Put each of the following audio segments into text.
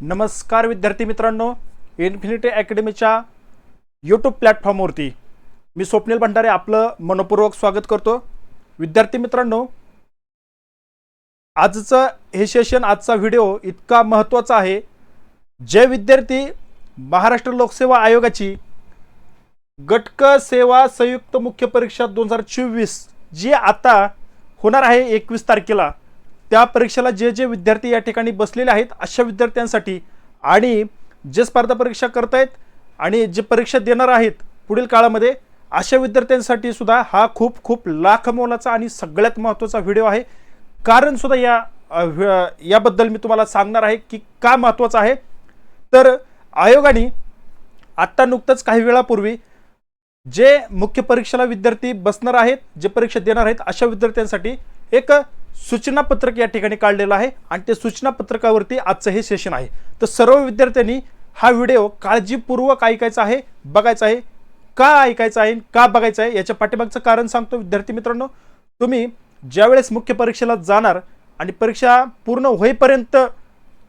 नमस्कार विद्यार्थी मित्रांनो इन्फिनिटी अकॅडमीच्या यूट्यूब प्लॅटफॉर्मवरती मी स्वप्नील भंडारे आपलं मनपूर्वक स्वागत करतो. विद्यार्थी मित्रांनो आजचं हे सेशन आजचा व्हिडिओ इतका महत्त्वाचा आहे. जे विद्यार्थी महाराष्ट्र लोकसेवा आयोगाची गटक सेवा संयुक्त मुख्य परीक्षा दोन हजार चोवीस जी आता होणार आहे एकवीस तारखेला. त्या परीक्षेला जे जे विद्यार्थी या ठिकाणी बसलेले आहेत अशा विद्यार्थ्यांसाठी आणि जे स्पर्धा परीक्षा करतायत आणि जे परीक्षा देणार आहेत पुढील काळामध्ये अशा विद्यार्थ्यांसाठी सुद्धा हा खूप खूप लाख मोलाचा आणि सगळ्यात महत्त्वाचा व्हिडिओ आहे. कारण सुद्धा या याबद्दल मी तुम्हाला सांगणार आहे की का महत्त्वाचं आहे. तर आयोगाने आत्ता नुकतंच काही वेळापूर्वी जे मुख्य परीक्षेला विद्यार्थी बसणार आहेत जे परीक्षा देणार आहेत अशा विद्यार्थ्यांसाठी एक सूचना पत्रक या ठिकाणी काढलेलं आहे आणि ते सूचना पत्रकावरती आजचं हे सेशन आहे. तर सर्व विद्यार्थ्यांनी हा व्हिडिओ काळजीपूर्वक ऐकायचा आहे बघायचा आहे. का ऐकायचं आहे का बघायचं आहे याच्या पाठीमागचं कारण सांगतो विद्यार्थी मित्रांनो. तुम्ही ज्यावेळेस मुख्य परीक्षेला जाणार आणि परीक्षा पूर्ण होईपर्यंत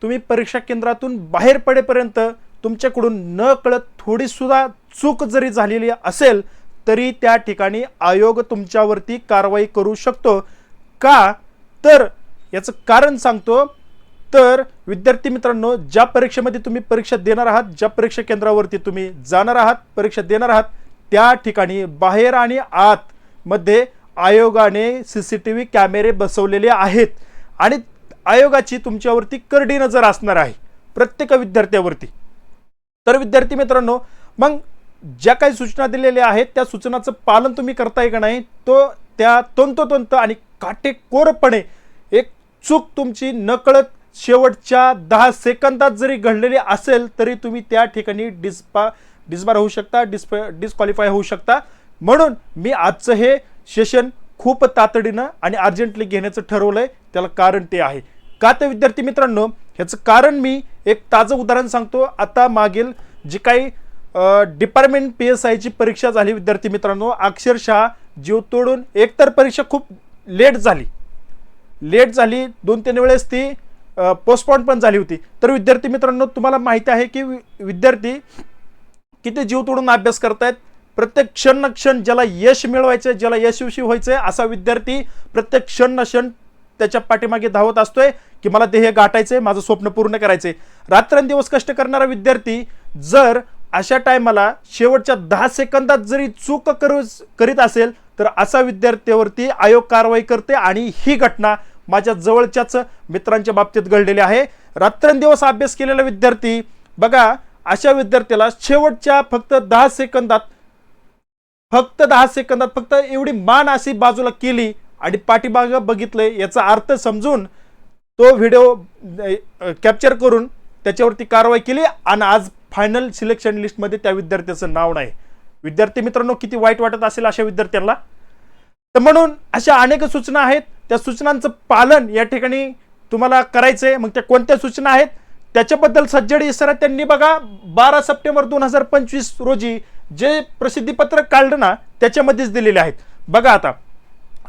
तुम्ही परीक्षा केंद्रातून बाहेर पडेपर्यंत तुमच्याकडून न कळत थोडीसुद्धा चूक जरी झालेली असेल तरी त्या ठिकाणी आयोग तुमच्यावरती कारवाई करू शकतो. का तर याचं कारण सांगतो. तर विद्यार्थी मित्रांनो ज्या परीक्षेमध्ये तुम्ही परीक्षा देणार आहात ज्या परीक्षा केंद्रावरती तुम्ही जाणार आहात परीक्षा देणार आहात त्या ठिकाणी बाहेर आणि आत मध्ये आयोगाने सी सी टी व्ही कॅमेरे बसवलेले आहेत. आणि आयोगाची तुमच्यावरती करडी नजर असणार आहे प्रत्येक विद्यार्थ्यावरती. तर विद्यार्थी मित्रांनो मग ज्या काही सूचना दिलेल्या आहेत त्या सूचनाचं पालन तुम्ही करताय का नाही तो त्या तंतोतंत आणि काटेकोरपणे एक चूक तुमची नकळत शेवटच्या दहा सेकंदात जरी घडलेली असेल तरी तुम्ही त्या ठिकाणी डिस्पा डिस्बार होऊ शकता डिस्प डिस्क्वालिफाय होऊ शकता. म्हणून मी आजचं हे सेशन खूप तातडीनं आणि अर्जंटली घेण्याचं ठरवलं आहे त्याला कारण ते आहे. का तर विद्यार्थी मित्रांनो ह्याचं कारण मी एक ताजं उदाहरण सांगतो. आता मागील जी काही डिपार्टमेंट पी एस आयची परीक्षा झाली विद्यार्थी मित्रांनो. अक्षरशः जीव तोडून एकतर परीक्षा खूप लेट झाली. लेट झाली दोन तीन वेळेस ती पोस्टपॉन पण झाली होती. तर विद्यार्थी मित्रांनो तुम्हाला माहिती आहे की वि- विद्यार्थी किती जीव तोडून अभ्यास करतायत? प्रत्येक क्षण न क्षण ज्याला यश मिळवायचं ज्याला यशस्वी आहे असा विद्यार्थी प्रत्येक क्षण न क्षण त्याच्या पाठीमागे धावत असतोय की मला ध्येय गाठायचंय माझं स्वप्न पूर्ण करायचंय. रात्रंदिवस कष्ट करणारा विद्यार्थी जर अशा टायमाला शेवटच्या दहा सेकंदात जरी चूक करू करीत असेल तर असा विद्यार्थ्यावरती आयोग कारवाई करते आणि ही घटना माझ्या जवळच्याच मित्रांच्या बाबतीत घडलेली आहे. रात्रंदिवस अभ्यास केलेला विद्यार्थी बघा अशा विद्यार्थ्याला शेवटच्या फक्त दहा सेकंदात फक्त दहा सेकंदात फक्त एवढी मान अशी बाजूला केली आणि पाठीमाग बघितलंय याचा अर्थ समजून तो व्हिडिओ कॅप्चर करून त्याच्यावरती कारवाई केली आणि आज फायनल सिलेक्शन लिस्टमध्ये त्या विद्यार्थ्याचं नाव नाही. विद्यार्थी मित्रांनो किती वाईट वाटत असेल अशा विद्यार्थ्यांना? तर म्हणून अशा अनेक सूचना आहेत. त्या सूचनांचं पालन या ठिकाणी तुम्हाला करायचंय. मग त्या कोणत्या सूचना आहेत? त्याच्याबद्दल सज्जड इसरा त्यांनी बघा. बारा सप्टेंबर दोन हजार पंचवीस रोजी जे प्रसिद्धीपत्रक काढलं ना त्याच्यामध्येच दिलेले आहेत. बघा आता.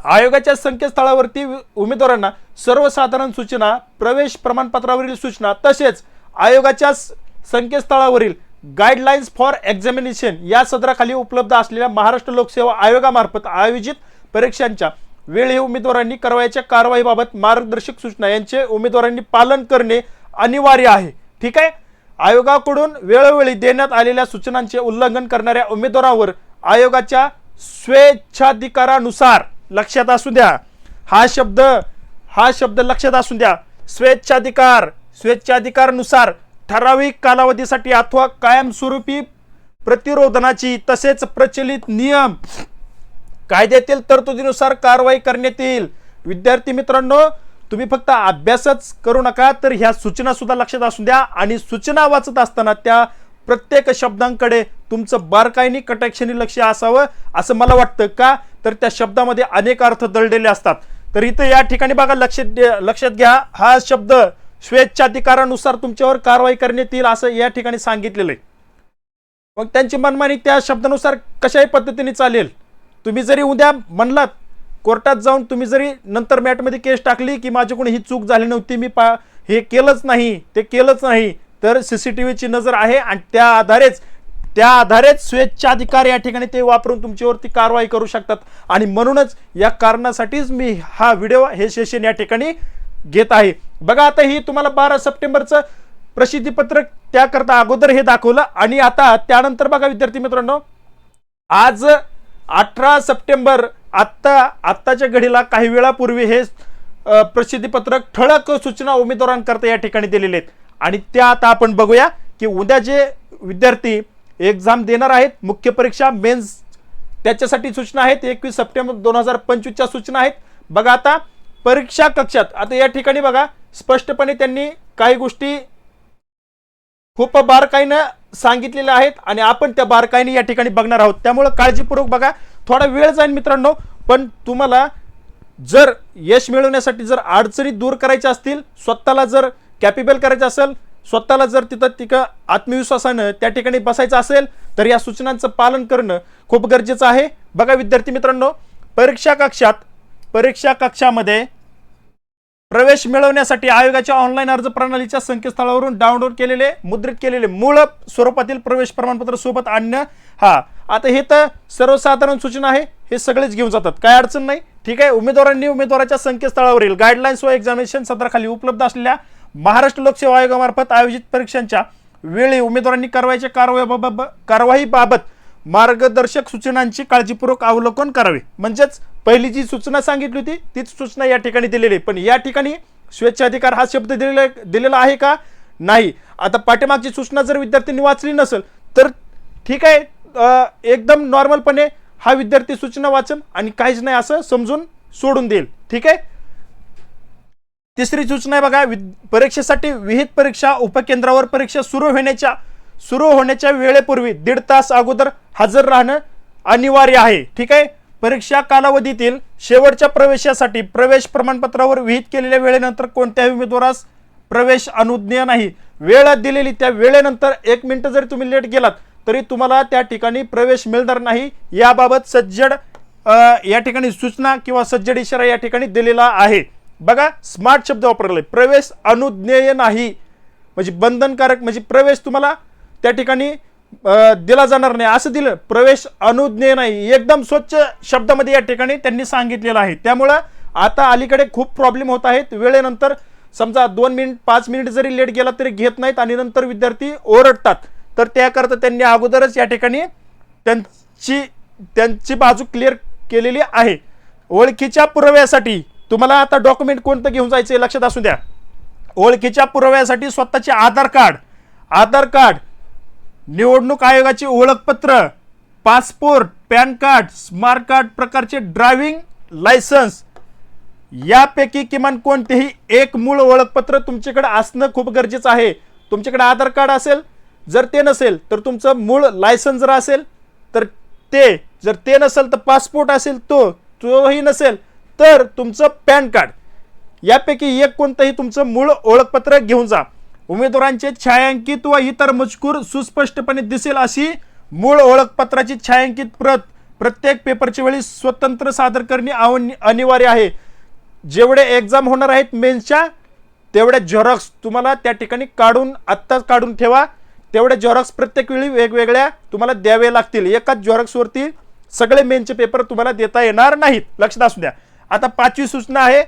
आयोगाच्या संकेतस्थळावरती उमेदवारांना सर्वसाधारण सूचना प्रवेश प्रमाणपत्रावरील सूचना तसेच आयोगाच्या संकेतस्थळावरील गाईडलाईन्स फॉर एक्झामिनेशन या सदराखाली उपलब्ध असलेल्या महाराष्ट्र लोकसेवा आयोगामार्फत आयोजित परीक्षांच्या वेळी उमेदवारांनी करावयाच्या कारवाईबाबत मार्गदर्शक सूचना यांचे उमेदवारांनी पालन करणे अनिवार्य आहे. ठीक आहे? आयोगाकडून वेळोवेळी देण्यात आलेल्या सूचनांचे उल्लंघन करणाऱ्या उमेदवारावर आयोगाच्या स्वेच्छाधिकारानुसार लक्षात असू द्या. हा शब्द हा शब्द लक्षात असू द्या. स्वेच्छाधिकार स्वेच्छाधिकारानुसार ठराविक कालावधीसाठी अथवा कायमस्वरूपी प्रतिरोधनाची तसेच प्रचलित नियम कायद्यातील तरतुदीनुसार कारवाई करण्यात येईल. विद्यार्थी मित्रांनो तुम्ही फक्त अभ्यासच करू नका तर ह्या सूचना सुद्धा लक्षात असू द्या आणि सूचना वाचत असताना त्या प्रत्येक शब्दांकडे तुमचं बारकाईने कटाक्षाने लक्ष असावं असं मला वाटतं का? तर त्या शब्दामध्ये अनेक अर्थ दळलेले असतात. तर इथं या ठिकाणी बघा लक्ष द्या- लक्षात घ्या हा शब्द स्वेच्छाधिकारानुसार तुमच्यावर कारवाई करण्यात येईल असं या ठिकाणी सांगितलेलं आहे. मग त्यांची मनमानी त्या शब्दानुसार कशाही पद्धतीने चालेल. तुम्ही जरी उद्या म्हणलात कोर्टात जाऊन तुम्ही जरी नंतर मॅटमध्ये केस टाकली की माझ्याकडून ही चूक झाली नव्हती मी पा हे केलंच नाही ते केलंच नाही तर सी सी टी व्हीची नजर आहे आणि त्या आधारेच त्या आधारेच स्वेच्छाधिकार या ठिकाणी ते वापरून तुमच्यावरती कारवाई करू शकतात. आणि म्हणूनच या कारणासाठीच मी हा व्हिडिओ हे सेशन या ठिकाणी घेत आहे. बघा आता ही तुम्हाला बारा सप्टेंबरचं प्रसिद्धीपत्रक त्याकरता अगोदर हे दाखवलं. आणि आता त्यानंतर बघा विद्यार्थी मित्रांनो आज अठरा सप्टेंबर आत्ता आत्ताच्या घडीला काही वेळापूर्वी हे प्रसिद्धीपत्रक ठळक सूचना उमेदवारांकरता या ठिकाणी दिलेले आहेत. आणि त्या आता आपण बघूया की उद्या जे विद्यार्थी एक्झाम देणार आहेत मुख्य परीक्षा मेन्स त्याच्यासाठी सूचना आहेत. एकवीस सप्टेंबर दोन हजार पंचवीसच्या सूचना आहेत. बघा आता परीक्षा कक्षात आता या ठिकाणी बघा स्पष्टपणे त्यांनी काही गोष्टी खूप बारकाईनं सांगितलेल्या आहेत आणि आपण त्या बारकाईने या ठिकाणी बघणार आहोत. त्यामुळं काळजीपूर्वक बघा. थोडा वेळ जाईल मित्रांनो पण तुम्हाला जर यश मिळवण्यासाठी जर अडचणी दूर करायच्या असतील स्वतःला जर कॅपेबल करायचं असेल स्वतःला जर तिथं तिकं आत्मविश्वासानं त्या ठिकाणी बसायचं असेल तर या सूचनांचं पालन करणं खूप गरजेचं आहे. बघा विद्यार्थी मित्रांनो परीक्षा कक्षात परीक्षा कक्षामध्ये प्रवेश मिळवण्यासाठी आयोगाच्या ऑनलाईन अर्ज प्रणालीच्या संकेतस्थळावरून डाउनलोड केलेले मुद्रित केलेले मूळ स्वरूपातील प्रवेश प्रमाणपत्र सोबत आणणं हा. आता हे तर सर्वसाधारण सूचना आहे हे सगळेच घेऊन जातात. काय अडचण नाही. ठीक आहे उमेदवारांनी उमेदवाराच्या संकेतस्थळावरील गाईडलाईन्स व एक्झामिनेशन सत्राखाली उपलब्ध असलेल्या महाराष्ट्र लोकसेवा आयोगामार्फत आयोजित परीक्षांच्या वेळी उमेदवारांनी कारवाईच्या कारवाई कारवाईबाबत मार्गदर्शक सूचनांची काळजीपूर्वक अवलोकन करावे. म्हणजेच पहिली जी सूचना सांगितली होती तीच सूचना या ठिकाणी दिलेली आहे. पण या ठिकाणी स्वेच्छाधिकार हा शब्द दिलेला दिलेला आहे का? नाही. आता पाठीमागची सूचना जर विद्यार्थ्यांनी वाचली नसेल तर ठीक आहे एकदम नॉर्मलपणे हा विद्यार्थी सूचना वाचन आणि काहीच नाही असं समजून सोडून देईल. ठीक आहे? तिसरी सूचना आहे बघा परीक्षेसाठी विहित परीक्षा उपकेंद्रावर परीक्षा सुरू होण्याच्या सुरू होण्याच्या वेळेपूर्वी दीड तास अगोदर हजर राहणं अनिवार्य आहे. ठीक आहे? परीक्षा कालावधीतील शेवटच्या प्रवेशासाठी प्रवेश प्रमाणपत्रावर विहित केलेल्या वेळेनंतर कोणत्याही उमेदवारास प्रवेश अनुज्ञेय नाही. वेळ दिलेली त्या वेळेनंतर एक मिनटं जरी तुम्ही लेट गेलात तरी तुम्हाला त्या ठिकाणी प्रवेश मिळणार नाही. याबाबत सज्जड या ठिकाणी सूचना किंवा सज्जड इशारा या ठिकाणी दिलेला आहे. बघा स्मार्ट शब्द वापरले प्रवेश अनुज्ञेय नाही. म्हणजे बंधनकारक म्हणजे प्रवेश तुम्हाला त्या ठिकाणी दिला जाणार नाही. असं दिलं प्रवेश अनुज्ञेय नाही. एकदम स्वच्छ शब्दामध्ये या ठिकाणी त्यांनी सांगितलेलं आहे. त्यामुळं आता अलीकडे खूप प्रॉब्लेम होत आहेत. वेळेनंतर समजा दोन मिनिट पाच मिनिट जरी लेट गेला तरी घेत नाहीत आणि नंतर विद्यार्थी ओरडतात. तर त्याकरता त्यांनी अगोदरच या ठिकाणी त्यांची त्यांची बाजू क्लिअर केलेली आहे. ओळखीच्या पुराव्यासाठी तुम्हाला आता डॉक्युमेंट कोणतं घेऊन जायचं लक्षात असू द्या. ओळखीच्या पुराव्यासाठी स्वतःचे आधार कार्ड आधार कार्ड निवडणूक आयोगाचे ओळखपत्र passport PAN card smart card प्रकारचे ड्रायव्हिंग लायसन्स यापैकी किमान कोणतेही एक मूळ ओळखपत्र तुमच्याकडे असणं खूप गरजेचं आहे. तुमच्याकडे आधार कार्ड असेल जर ते नसेल तर तुमचं मूळ लायसन्स जर असेल तर ते जर ते नसेल तर पासपोर्ट असेल तो तोही नसेल तर तुमचं पॅन कार्ड. यापैकी एक कोणतंही तुमचं मूळ ओळखपत्र घेऊन जा. उमेदवारांचे छायांकित व इतर मजकूर सुस्पष्टपणे दिसेल अशी मूळ ओळखपत्राची छायांकित प्रत. प्रत्येक पेपरच्या वेळी स्वतंत्र सादर करणे आवड अनिवार्य आहे. जेवढे एक्झाम होणार आहेत मेन्सच्या तेवढ्या झेरॉक्स तुम्हाला त्या ठिकाणी काढून आत्ताच काढून ठेवा. तेवढ्या झेरॉक्स प्रत्येक वेळी वेगवेगळ्या तुम्हाला द्यावे लागतील. एकाच झेरॉक्सवरती सगळे मेनचे पेपर तुम्हाला देता येणार नाहीत. लक्षात असू द्या. आता पाचवी सूचना आहे.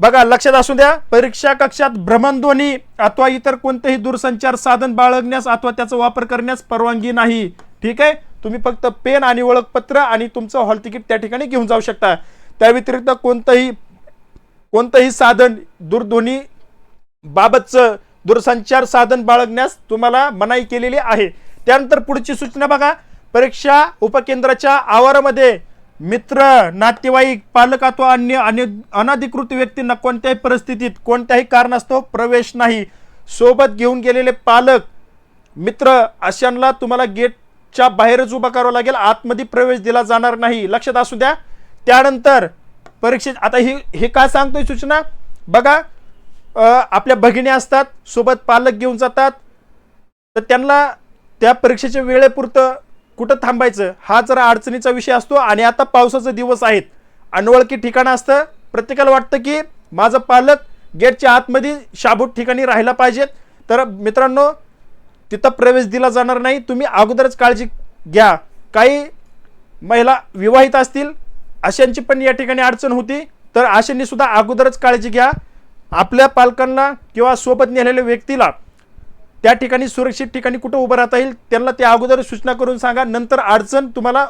बघा लक्षात असू द्या परीक्षा कक्षात भ्रमणध्वनी अथवा इतर कोणतेही दूरसंचार साधन बाळगण्यास अथवा त्याचा वापर करण्यास परवानगी नाही. ठीक आहे? तुम्ही फक्त पेन आणि ओळखपत्र आणि तुमचं हॉल तिकीट त्या ठिकाणी घेऊन जाऊ शकता. त्या व्यतिरिक्त कोणतंही कोणतंही साधन दूरध्वनी बाबतचं दूरसंचार साधन बाळगण्यास तुम्हाला मनाई केलेली आहे. त्यानंतर पुढची सूचना बघा. परीक्षा उपकेंद्राच्या आवारामध्ये मित्र नातेवाईक पालक अथवा अन्य अन्य अनधिकृत व्यक्तींना कोणत्याही परिस्थितीत कोणत्याही कारणास्तव प्रवेश नाही. सोबत घेऊन गेलेले पालक मित्र अशांना तुम्हाला गेटच्या बाहेरच उभा करावं लागेल. आतमध्ये प्रवेश दिला जाणार नाही. लक्षात असू द्या. त्यानंतर परीक्षेत आता ही हे का सांगतोय सूचना? बघा आपल्या भगिनी असतात सोबत पालक घेऊन जातात. तर त्यांना त्या परीक्षेच्या वेळेपुरतं कुठं थांबायचं? हा जरा अडचणीचा विषय असतो आणि आता पावसाचे दिवस आहेत. अनवळखी ठिकाणं असतं. प्रत्येकाला वाटतं की माझं पालक गेटच्या आतमध्ये शाबूत ठिकाणी राहायला पाहिजेत. तर मित्रांनो तिथं प्रवेश दिला जाणार नाही. तुम्ही अगोदरच काळजी घ्या. काही महिला विवाहित असतील अशांची पण या ठिकाणी अडचण होती. तर अशांनीसुद्धा अगोदरच काळजी घ्या. आपल्या पालकांना किंवा सोबत नेलेल्या व्यक्तीला त्या ठिकाणी सुरक्षित ठिकाणी कुठं उभं राहता येईल त्यांना त्या अगोदर सूचना करून सांगा नंतर अडचण तुम्हाला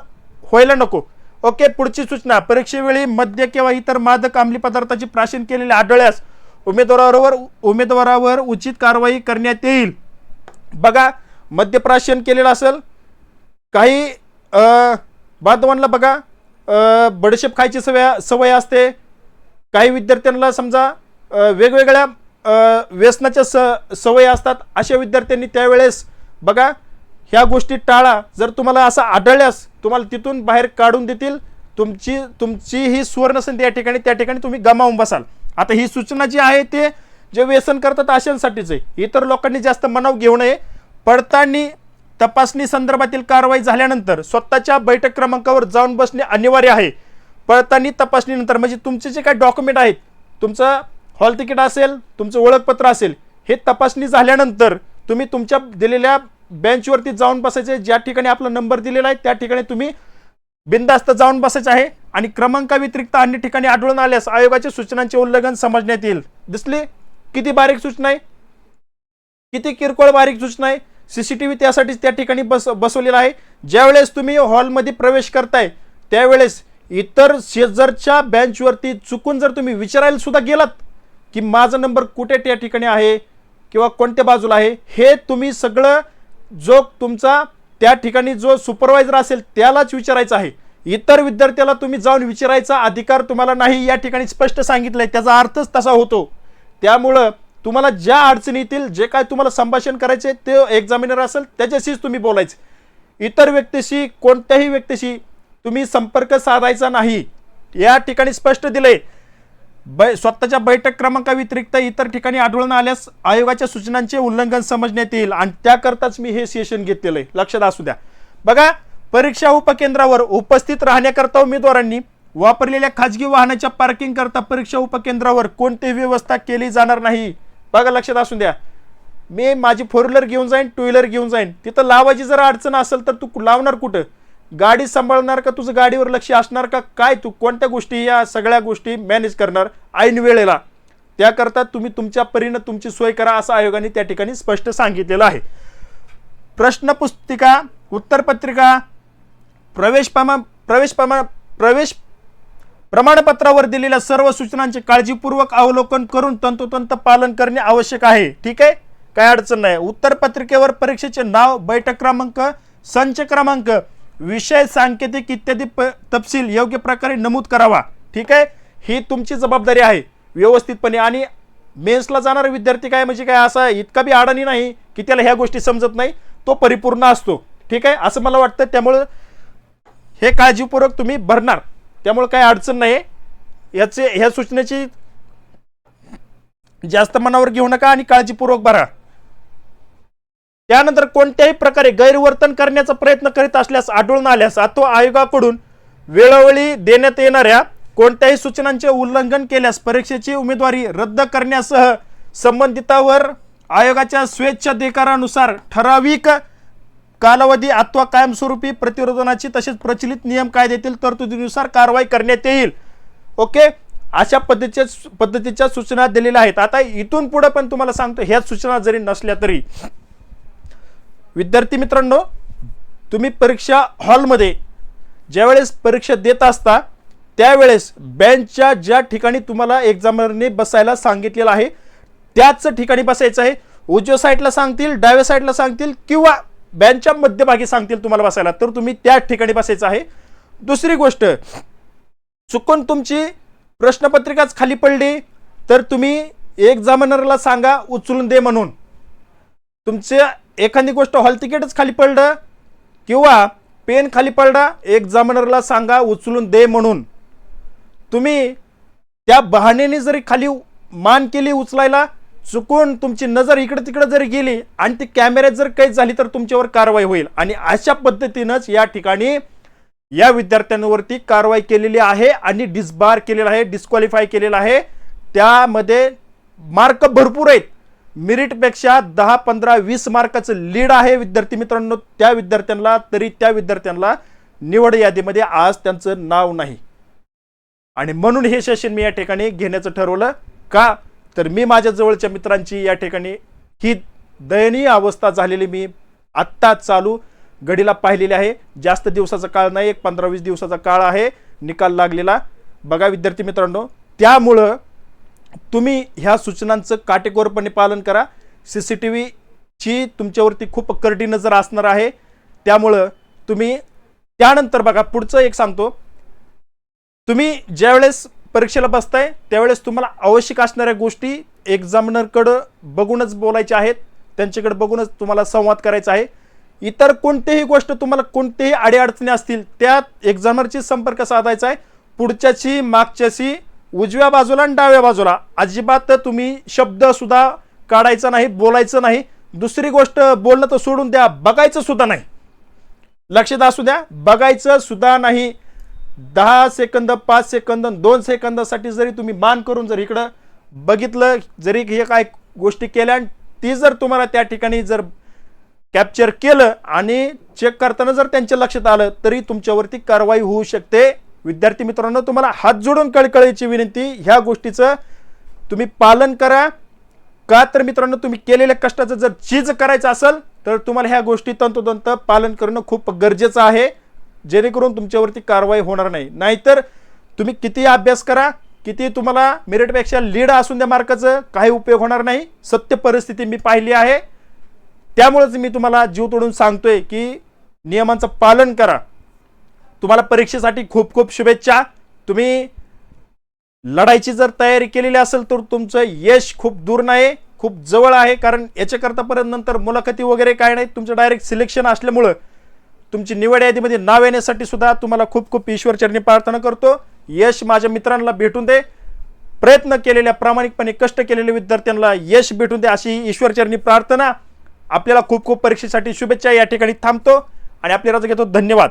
व्हायला नको. ओके पुढची सूचना परीक्षेवेळी मद्य किंवा इतर मादक अंमली पदार्थाची प्राशन केलेले आढळल्यास उमेदवारावर उमेदवारावर उचित कारवाई करण्यात येईल. बघा मद्यप्राशन केलेलं असेल काही बांधवांना बघा बडशेप खायची सवय सवय असते. काही विद्यार्थ्यांना समजा वेगवेगळ्या व्यसनाच्या स सवयी असतात अशा विद्यार्थ्यांनी त्यावेळेस बघा ह्या गोष्टी टाळा. जर तुम्हाला असं आढळल्यास तुम्हाला तिथून बाहेर काढून देतील तुमची तुमची ही सुवर्णसंधी या ठिकाणी त्या ठिकाणी तुम्ही गमावून बसाल. आता ही सूचना जी आहे ते जे व्यसन करतात अशांसाठीच आहे इतर लोकांनी जास्त मनाव घेऊ नये. पडताळणी तपासणी संदर्भातील कारवाई झाल्यानंतर स्वतःच्या बैठक क्रमांकावर जाऊन बसणे अनिवार्य आहे. पडताळणी तपासणीनंतर म्हणजे तुमचे जे काही डॉक्युमेंट आहेत तुमचं हॉल तिकीट असेल तुमचं ओळखपत्र असेल हे तपासणी झाल्यानंतर तुम्ही तुमच्या दिलेल्या बेंचवरती जाऊन बसायचे ज्या ठिकाणी आपला नंबर दिलेला आहे त्या ठिकाणी तुम्ही बिंदास्त जाऊन बसायचं आहे आणि क्रमांकाव्यतिरिक्त अन्य ठिकाणी आढळून आल्यास आयोगाच्या सूचनांचे उल्लंघन समजण्यात येईल. दिसले? किती बारीक सूचना आहे? किती किरकोळ बारीक सूचना आहे? सीसीटीव्ही त्यासाठीच त्या ठिकाणी बस बसवलेला आहे. ज्यावेळेस तुम्ही हॉलमध्ये प्रवेश करताय त्यावेळेस इतर शेजारच्या बेंचवरती चुकून जर तुम्ही विचारायला सुद्धा गेलात की माझा नंबर कुठे त्या ठिकाणी आहे किंवा कोणत्या बाजूला आहे हे तुम्ही सगळं जो तुमचा त्या ठिकाणी जो सुपरवायझर असेल त्यालाच विचारायचं आहे. इतर विद्यार्थ्याला तुम्ही जाऊन विचारायचा अधिकार तुम्हाला नाही या ठिकाणी स्पष्ट सांगितलंय. त्याचा अर्थच तसा होतो. त्यामुळं तुम्हाला ज्या अडचणीतील जे काय तुम्हाला संभाषण करायचे ते एक्झामिनर असेल त्याच्याशीच तुम्ही बोलायचे. इतर व्यक्तीशी कोणत्याही व्यक्तीशी तुम्ही संपर्क साधायचा नाही. या ठिकाणी स्पष्ट दिले बै स्वतःच्या बैठक क्रमांकाव्यतिरिक्त इतर ठिकाणी आढळून आल्यास आयोगाच्या सूचनांचे उल्लंघन समजण्यात येईल आणि त्याकरताच मी हे सेशन घेतलेलं आहे. लक्षात असू द्या. बघा परीक्षा उपकेंद्रावर उपस्थित राहण्याकरता उमेदवारांनी वापरलेल्या खाजगी वाहनाच्या पार्किंग करता परीक्षा उपकेंद्रावर कोणतीही व्यवस्था केली जाणार नाही? बघा लक्षात असू द्या. मी माझी फोर व्हीलर घेऊन जाईन टू व्हीलर घेऊन जाईन. तिथं लावायची जर अडचण असेल तर तू लावणार कुठं? गाडी सांभाळणार का? तुझं गाडीवर लक्ष असणार का? काय तू? कोणत्या गोष्टी या सगळ्या गोष्टी मॅनेज करणार? ऐन वेळेला. त्याकरता तुम्ही तुमच्या परीनं तुमची सोय करा असं आयोगाने त्या ठिकाणी स्पष्ट सांगितलेलं आहे. प्रश्नपुस्तिका उत्तरपत्रिका प्रवेश प्रमा प्रवेश प्रमा प्रवेश प्रमाणपत्रावर दिलेल्या सर्व सूचनांचे काळजीपूर्वक अवलोकन करून तंतोतंत पालन करणे आवश्यक आहे. ठीक आहे? काय अडचण नाही. उत्तरपत्रिकेवर परीक्षेचे नाव बैठक क्रमांक संच क्रमांक विषय सांकेतिक इत्यादी प तपशील योग्य प्रकारे नमूद करावा. ठीक आहे? ही तुमची जबाबदारी आहे व्यवस्थितपणे. आणि मेन्सला जाणारा विद्यार्थी काय म्हणजे काय? असा इतका बी अडाणी नाही की त्याला ह्या गोष्टी समजत नाही. तो परिपूर्ण असतो. ठीक आहे? असं मला वाटतं. त्यामुळं हे काळजीपूर्वक तुम्ही भरणार. त्यामुळे काही अडचण नाही याचे ह्या सूचनेची जास्त मनावर घेऊ नका आणि काळजीपूर्वक भरा. त्यानंतर कोणत्याही प्रकारे गैरवर्तन करण्याचा प्रयत्न करीत असल्यास आढळून आल्यास अथवा आयोगाकडून वेळोवेळी देण्यात येणाऱ्या कोणत्याही सूचनांचे उल्लंघन केल्यास परीक्षेची उमेदवारी रद्द करण्यासह संबंधितावर आयोगाच्या स्वेच्छाधिकारानुसार ठराविक कालावधी अथवा कायमस्वरूपी प्रतिरोधनाची तसेच प्रचलित नियम कायद्यातील तरतुदीनुसार कारवाई करण्यात येईल. ओके? अशा पद्धतीच्या पद्धतीच्या सूचना दिलेल्या आहेत. आता इथून पुढे पण तुम्हाला सांगतो ह्या सूचना जरी नसल्या तरी. विद्यार्थी मित्रांनो तुम्ही परीक्षा हॉलमध्ये ज्यावेळेस परीक्षा देत असता त्यावेळेस बँचच्या ज्या ठिकाणी तुम्हाला एक्झामरने बसायला सांगितलेलं आहे त्याच ठिकाणी बसायचं आहे. उजव्या साईडला सांगतील डाव्या साईडला सांगतील किंवा बँचच्या मध्यभागी सांगतील तुम्हाला बसायला. तर तुम्ही त्या ठिकाणी बसायचं आहे. दुसरी गोष्ट चुकून तुमची प्रश्नपत्रिकाच खाली पडली तर तुम्ही एक्झामिनरला सांगा उचलून दे म्हणून. तुमच्या एखादी गोष्ट हॉल तिकीटच खाली पडलं किंवा पेन खाली पडला एक्झामिनरला सांगा उचलून दे म्हणून. तुम्ही त्या बहाण्याने जरी खाली मान केली उचलायला चुकून तुमची नजर इकडे तिकडे जरी गेली आणि ती कॅमेऱ्यात जर काही झाली तर तुमच्यावर कारवाई होईल. आणि अशा पद्धतीनंच या ठिकाणी या विद्यार्थ्यांवरती कारवाई केलेली आहे आणि डिस्बार केलेला आहे डिस्क्वालिफाय केलेला आहे. त्यामध्ये मार्क भरपूर आहेत. मेरिटपेक्षा दहा पंधरा वीस मार्काचं लीड आहे विद्यार्थी मित्रांनो. त्या विद्यार्थ्यांना तरी त्या विद्यार्थ्यांना निवड यादीमध्ये आज त्यांचं नाव नाही. आणि म्हणून हे सेशन मी या ठिकाणी घेण्याचं ठरवलं. का? तर मी माझ्या जवळच्या मित्रांची या ठिकाणी ही दयनीय अवस्था झालेली मी आत्ता चालू घडीला पाहिलेली आहे. जास्त दिवसाचा काळ नाही एक पंधरा वीस दिवसाचा काळ आहे निकाल लागलेला. बघा विद्यार्थी मित्रांनो त्यामुळं तुम्ही ह्या सूचनांचं काटेकोरपणे पालन करा. सी सी टी व्हीची तुमच्यावरती खूप करडी नजर असणार आहे. त्यामुळं तुम्ही त्यानंतर बघा पुढचं एक सांगतो. तुम्ही ज्यावेळेस परीक्षेला बसताय त्यावेळेस तुम्हाला आवश्यक असणाऱ्या गोष्टी एक्झामिनरकडं बघूनच बोलायच्या आहेत. त्यांच्याकडे बघूनच तुम्हाला संवाद करायचा आहे. इतर कोणतीही गोष्ट तुम्हाला कोणतेही अडीअडचणी असतील त्यात एक्झामिनरशी संपर्क साधायचा आहे. पुढच्याशी मागच्याशी उजव्या बाजूला आणि डाव्या बाजूला. अजिबात तुम्ही शब्दसुद्धा काढायचा नाही बोलायचं नाही. दुसरी गोष्ट बोलणं तर सोडून द्या बघायचं सुद्धा नाही. लक्षात असू द्या बघायचं सुद्धा नाही. दहा सेकंद पाच सेकंद दोन सेकंदासाठी जरी तुम्ही मान करून जर इकडं बघितलं जरी हे काय गोष्टी केल्या आणि ती जर तुम्हाला त्या ठिकाणी जर कॅप्चर केलं आणि चेक करताना जर त्यांच्या लक्षात आलं तरी तुमच्यावरती कारवाई होऊ शकते. विद्यार्थी मित्रांनो तुम्हाला हात जोडून कळकळीची विनंती ह्या गोष्टीचं तुम्ही पालन करा. का तर मित्रांनो तुम्ही केलेल्या कष्टाचं जर चीज करायचं असेल तर तुम्हाला ह्या गोष्टी तंतोतंत पालन करणं खूप गरजेचं आहे. जेणेकरून तुमच्यावरती कारवाई होणार नाही. नाहीतर तुम्ही किती अभ्यास करा किती तुम्हाला मेरिटपेक्षा लीड असून त्या मार्काचं काही उपयोग होणार नाही. सत्य परिस्थिती मी पाहिली आहे. त्यामुळेच मी तुम्हाला जीव तोडून सांगतोय की नियमांचं पालन करा. तुम्हाला परीक्षेसाठी खूप खूप शुभेच्छा. तुम्ही लढाईची जर तयारी केलेली असेल तर तुमचं यश खूप दूर नाही खूप जवळ आहे कारण याच्याकरता परत नंतर मुलाखती वगैरे काय नाही. तुमचं डायरेक्ट सिलेक्शन असल्यामुळं तुमची निवड यादीमध्ये नाव येण्यासाठी सुद्धा तुम्हाला खूप खूप ईश्वरचरणी प्रार्थना करतो. यश माझ्या मित्रांना भेटून दे. प्रयत्न केलेल्या प्रामाणिकपणे कष्ट केलेल्या विद्यार्थ्यांना यश भेटून दे अशी ईश्वरचरणी प्रार्थना. आपल्याला खूप खूप परीक्षेसाठी शुभेच्छा या ठिकाणी थांबतो आणि आपल्याला घेतो. धन्यवाद.